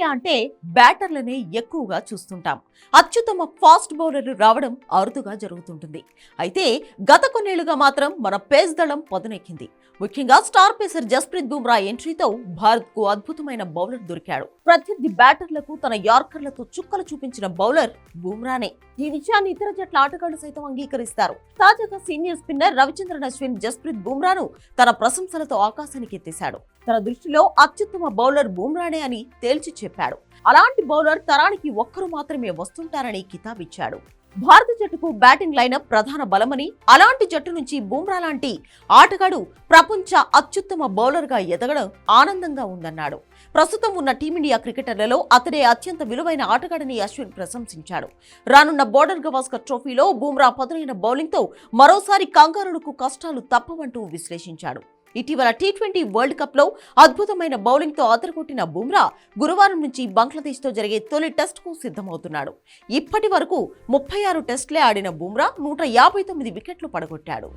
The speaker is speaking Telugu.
టీమిండియా అంటే బ్యాటర్లనే ఎక్కువగా చూస్తుంటాం. అత్యుత్తమ ఫాస్ట్ బౌలర్లు రావడం అరుదుగా జరుగుతుంటుంది. అయితే గత కొన్నేళ్ళుగా మాత్రం మన పేస్ దళం పదునెక్కింది. ముఖ్యంగా స్టార్ పేసర్ జస్ప్రీత్ బుమ్రా ఎంట్రీతో భారత్కు అద్భుతమైన బౌలర్ దొరికాడు. ప్రత్యర్థి బ్యాటర్లకు తన యార్కర్లతో చుక్కలు చూపించిన బౌలర్ బుమ్రానే. ఈ విషయాన్ని ఇతర జట్ల ఆటగాళ్ళు సైతం అంగీకరిస్తారు. తాజాగా సీనియర్ స్పిన్నర్ రవిచంద్రన్ అశ్విన్ జస్ప్రీత్ బుమ్రాను తన ప్రశంసలతో ఆకాశానికి ఎత్తేశాడు తన దృష్టిలో అత్యుత్తమ బౌలర్ బుమ్రానే అని తేల్చి చెప్పాడు. అలాంటి బౌలర్ తరానికి ఒక్కరు మాత్రమే వస్తుంటారని కితాబిచ్చాడు. భారత జట్టుకు బ్యాటింగ్ లైనప్ ప్రధాన బలమని అలాంటి జట్టు నుంచి బూమ్రా లాంటి ఆటగాడు ప్రపంచ అత్యుత్తమ బౌలర్గా ఎదగడం ఆనందంగా ఉందన్నాడు. ప్రస్తుతం ఉన్న టీమిండియా క్రికెటర్లలో అతడే అత్యంత విలువైన ఆటగాడని అశ్విన్ ప్రశంసించాడు. రానున్న బోర్డర్ గవాస్కర్ ట్రోఫీలో బూమ్రా పదునైన బౌలింగ్తో మరోసారి కంగారులకు కష్టాలు తప్పవంటూ విశ్లేషించాడు. ఇటీవల టీ ట్వంటీ వరల్డ్ కప్లో అద్భుతమైన బౌలింగ్తో అదరగొట్టిన బుమ్రా గురువారం నుంచి బంగ్లాదేశ్తో జరిగే తొలి టెస్ట్కు సిద్ధమవుతున్నాడు. ఇప్పటి వరకు ముప్పై ఆరు టెస్టులే ఆడిన బుమ్రా నూట యాభై తొమ్మిది వికెట్లు పడగొట్టాడు.